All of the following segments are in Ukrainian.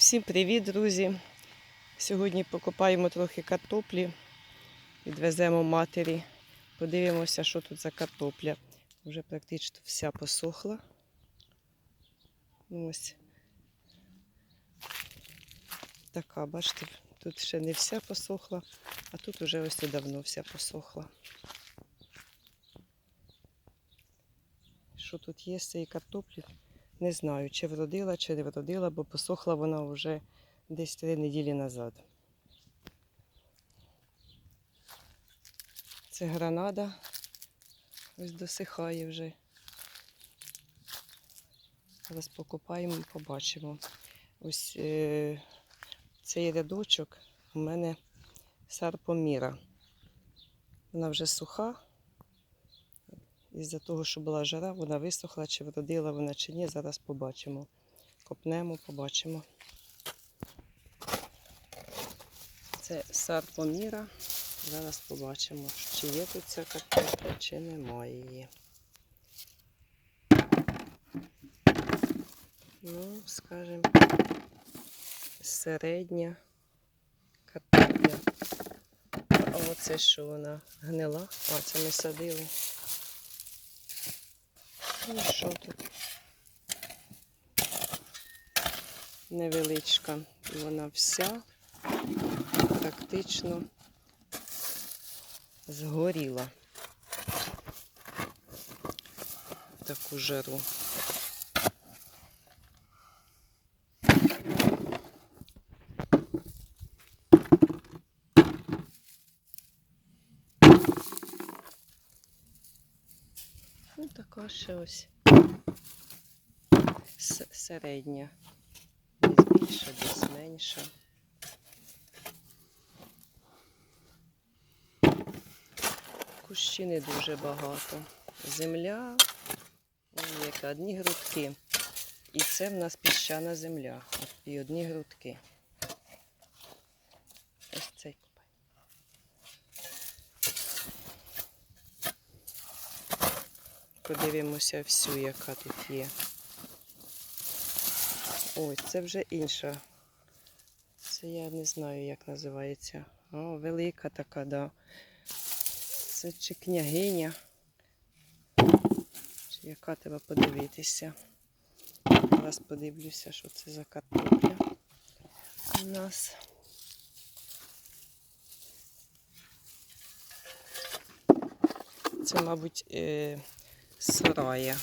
Всім привіт, друзі! Сьогодні покопаємо трохи картоплі, відвеземо матері, подивимося, що тут за картопля. Вже практично вся посохла. Ну, Ось така, бачите, тут ще не вся посохла, а тут вже ось давно вся посохла. Що тут є з цієї картоплі? Не знаю, чи вродила, чи не вродила, бо посохла вона вже десь три неділі назад. Це гранада. Ось досихає вже. Зараз покопаємо, побачимо. Ось е, цей рядочок у мене сарпоміра. Вона вже суха. Із-за того, що була жара, вона висохла, чи вродила вона чи ні, зараз побачимо. Копнемо, побачимо. Це сарпоміра. Зараз побачимо, чи є тут ця картопля, чи немає її. Ну, скажімо, середня картопля. Оце що вона гнила? А, це ми садили. Ну, що тут? Невеличка. Вона вся практично згоріла. в Таку жару. Ну, така ще ось с- середня. Десь більше, десь менше. Кущі не дуже багато. Земля, ой, яка одні грудки. І це в нас піщана земля. І одні грудки. Ось цей копай. Подивимося всю, яка тут є. Ой, це вже інша. Це я не знаю, як називається. О, велика така, да. Це чи княгиня. Чи яка треба подивитися. Зараз подивлюся, що це за картопля у нас. Це, мабуть, е, сарая.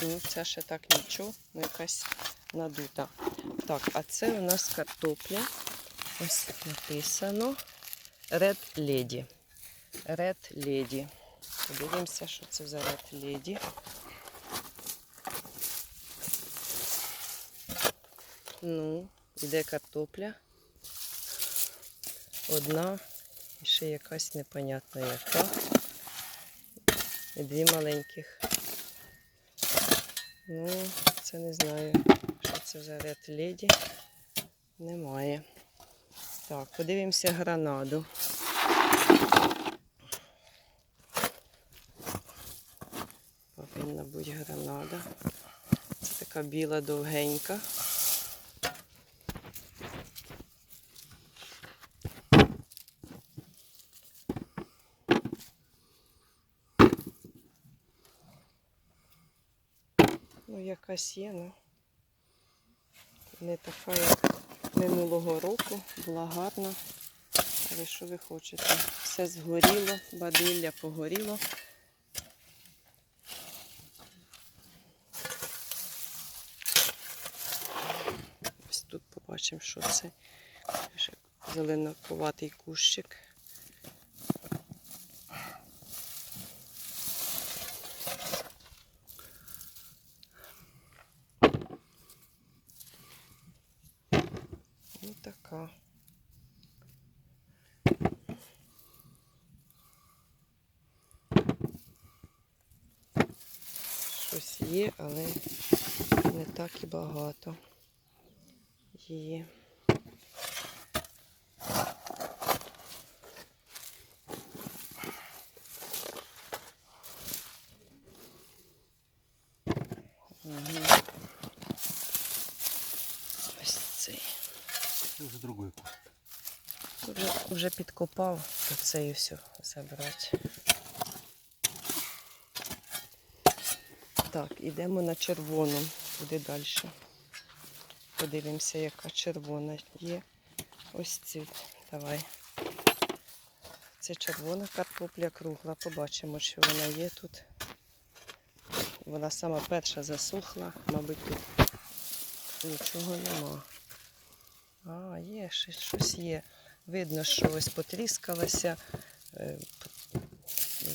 Ну, це ще так нічого, ну якась надута. Так, а це у нас картопля. Ось написано Red Lady. Red Lady. Подивимося, що це за Red Lady. Ну, іде картопля. Одна і ще якась непонятна яка. І дві маленьких. Ну, це не знаю, що це за Red Lady. Немає. Так, подивимося гранаду. Повинна бути гранада. Це така біла довгенька. Ну, якась є, ну не така, як минулого року, була гарна. Але що ви хочете? Все згоріло, бадилля погоріло. Ось тут побачимо, що це. Зеленокуватий кущик. Ну така. Щось є, але не так і багато її. Вже другий. Вже підкопав, то це і все забрати. Так, ідемо на червону. Куди далі? Подивимося, яка червона є. Ось ці. Давай. Це червона картопля кругла. Побачимо, що вона є тут. Вона сама перша засохла, мабуть, тут нічого нема. А, є, ще щось є. Видно, що ось потріскалося. е,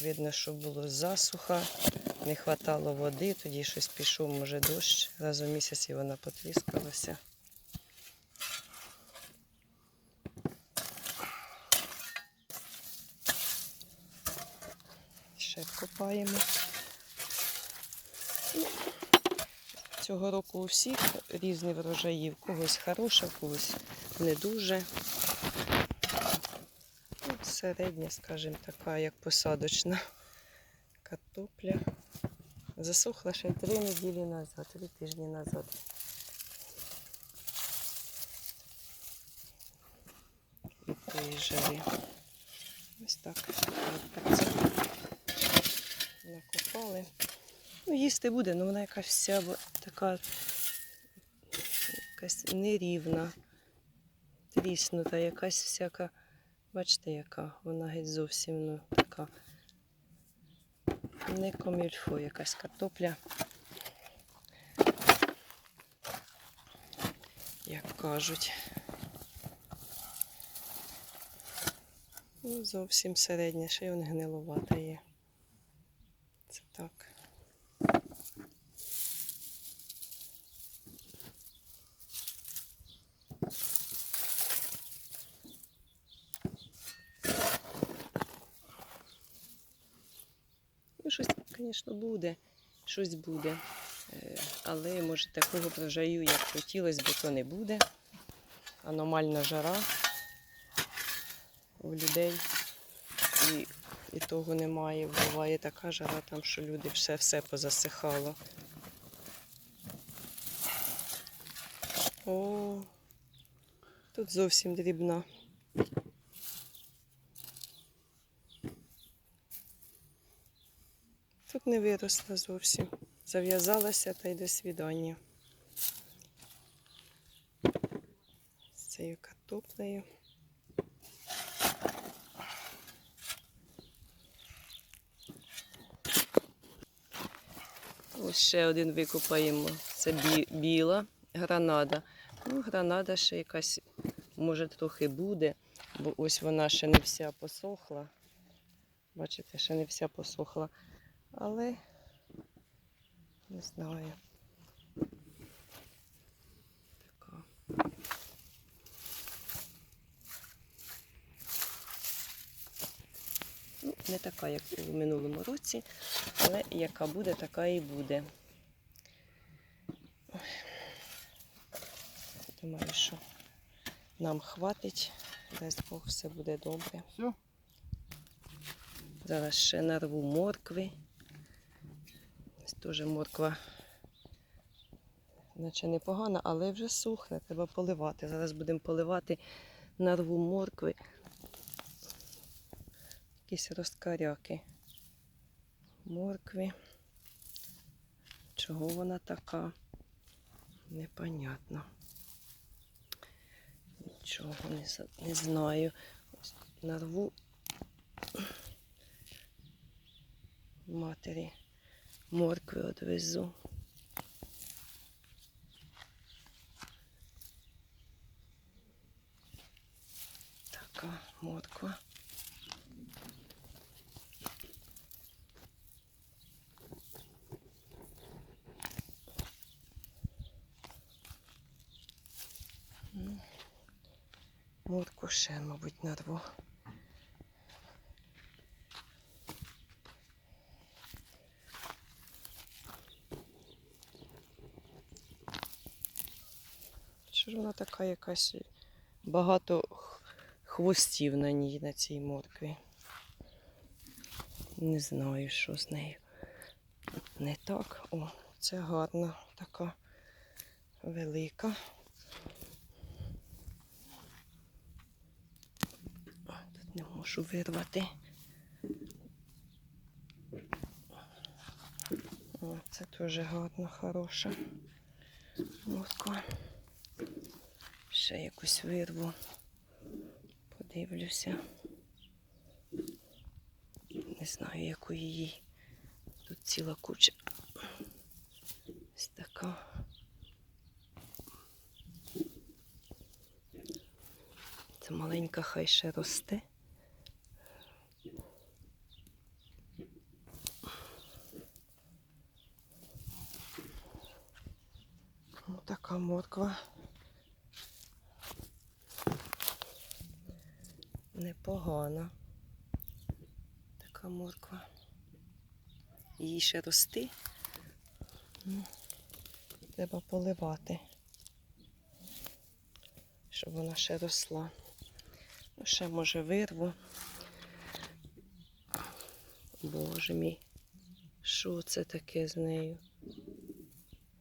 Видно, що було засуха, не вистачало води, тоді щось пішов, може, дощ. Раз у місяць і вона потріскалася. Ще копаємо. Цього року у всіх різні врожаї. В когось хороша, в когось не дуже. Ну, Середня, скажімо, така, як посадочна картопля. Засохла ще три неділі назад, три тижні назад. Від тої жари. Ось так. накопали. Ну, їсти буде, але вона якась вся така якась нерівна, тріснута, якась всяка. Бачите, яка вона геть зовсім ну, така. Не комільфо, якась картопля. Як кажуть. Ну, зовсім середня, ще й гнилувата є. Це так. Щось, звісно, буде, щось буде. Е, Але може такого врожаю, як хотілося б, то не буде. Аномальна жара у людей. І, і того немає. Буває така жара, там, що люди все все позасихало. О, тут зовсім дрібна. Тут не виросла зовсім. Зав'язалася та й до свідання. З цією картоплею. Ось ще один викопаємо. Це бі- біла гранада. Ну, гранада ще якась, може, трохи буде, бо ось вона ще не вся посохла. Бачите, ще не вся посохла. Але не знаю. Така. Ну, не така, як у минулому році, але яка буде, така і буде. Думаю, що нам хватить. Дасть Бог, все буде добре. Все? Зараз ще нарву моркви. Теж морква. Наче непогана, але вже сухне, треба поливати. Зараз будемо поливати нарву моркви. Якісь розкаряки. Моркви. Чого вона така? Непонятно. Нічого не, не знаю. Ось нарву матері моркви одвезу. Така морква. М. Морку ще, мабуть, нарву. Ж вона така якась багато хвостів на ній, на цій моркві. Не знаю, що з нею. Не так. О, Це гарна така велика. Тут не можу вирвати. О, це теж гарна, хороша морква. Ще якусь вирву. Подивлюся. Не знаю, яку її. Тут ціла куча. Ось така. Це маленька хай ще росте. Така морква. Непогана. Така морква. Її ще рости. Ну, Треба поливати, щоб вона ще росла. Ну, ще може вирву. Боже мій, що це таке з нею?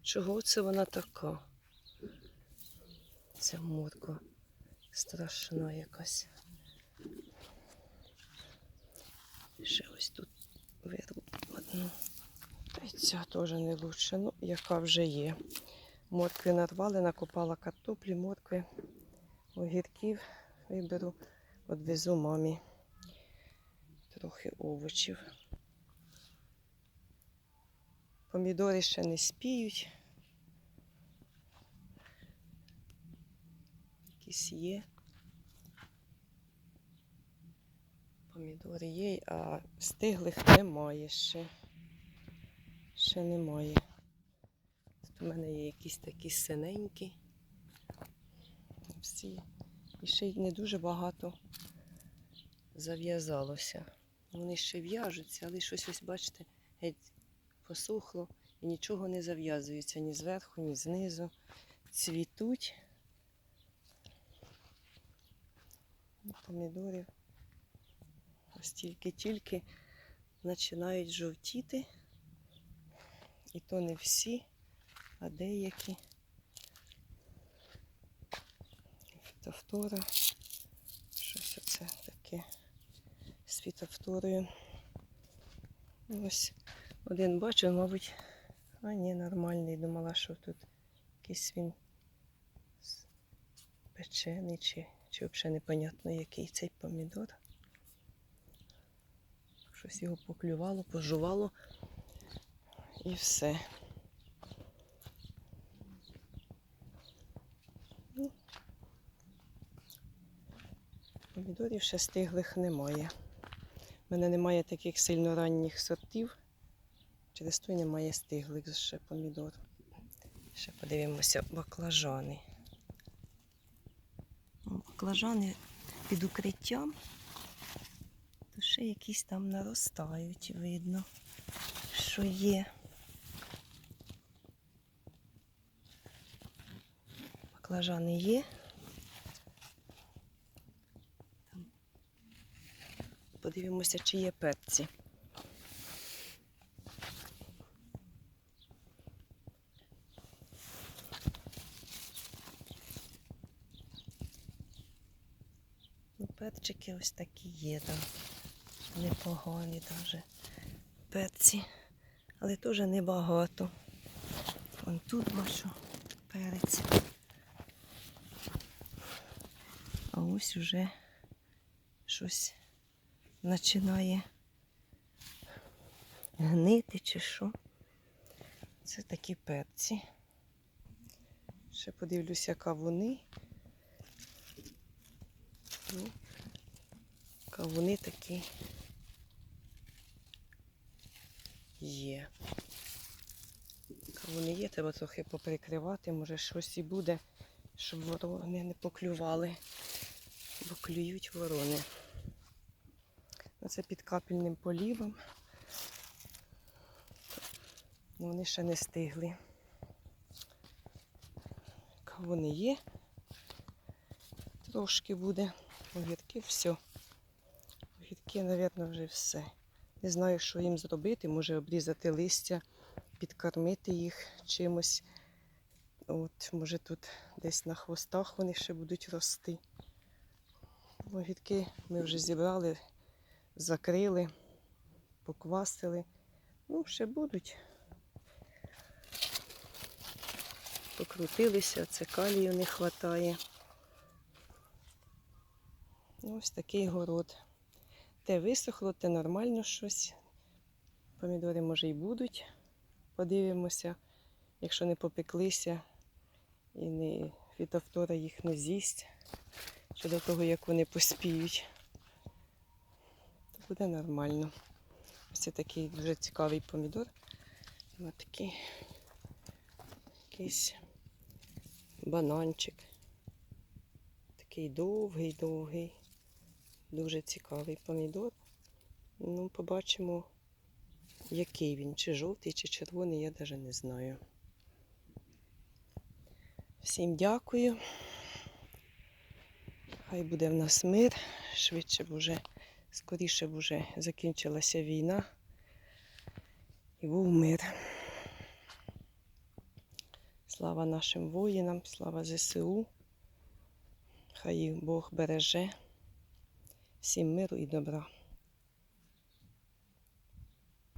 Чого це вона така? Ця морква страшна якась. Ще ось тут вирву одну. Та й ця теж не лучше, ну, яка вже є. Моркви нарвали, накопала картоплі, моркви, огірків виберу, відвезу мамі. Трохи овочів. Помідори ще не спіють. Якісь є. Помідори є, а стиглих немає ще. Ще немає. Тут у мене є якісь такі синенькі. Всі. І ще й не дуже багато зав'язалося. Вони ще в'яжуться, але щось ось, бачите, геть посохло і нічого не зав'язується ні зверху, ні знизу. Цвітуть. Помідорів. Ось тільки-тільки починають жовтіти. І то не всі, а деякі. Фітофтора. Щось оце таке з фітофторою. Ось один бачу, мабуть, а ні, нормальний. Думала, що тут якийсь він печений чи, чи взагалі непонятно, який цей помідор. Щось його поклювало, пожувало і все. Ну, Помідорів ще стиглих немає. У мене немає таких сильно ранніх сортів. Через то й немає стиглих ще помідор. Ще подивимося баклажани. Баклажани під укриттям. Ще якісь там наростають, видно, що є. Баклажани є. Подивимося, чи є перці. Ну, перчики ось такі є там. Непогані навіть перці. Але теж небагато. Вон тут бачу перець. А ось уже щось починає гнити чи що. Це такі перці. Ще подивлюся кавуни. Ну, кавуни такі є. Кавуни є, треба трохи поприкривати, може щось і буде, щоб ворони не поклювали, бо клюють ворони. Оце під капельним полівом. Вони ще не стигли. Кавуни є. Трошки буде. Огірки, все. Огірки, мабуть, вже все. Не знаю, що їм зробити. Може обрізати листя підкормити їх чимось. От, може, тут десь на хвостах вони ще будуть рости. Огірки ми вже зібрали, закрили, поквасили. Ну, ще будуть. Покрутилися, це калію не вистачає. Ось такий город. Те висохло, те нормально щось. Помідори, може, і будуть. Подивимося, якщо не попеклися і не, фітофтора їх не з'їсть щодо того, як вони поспіють, то буде нормально. Ось такий дуже цікавий помідор. Ось такий якийсь бананчик. Такий довгий-довгий. Дуже цікавий помідор. Ну, побачимо, який він, чи жовтий, чи червоний, я навіть не знаю. Всім дякую. Хай буде в нас мир, швидше б уже, скоріше б уже закінчилася війна і був мир. Слава нашим воїнам, слава ЗСУ. Хай Бог береже. Всім миру і добра.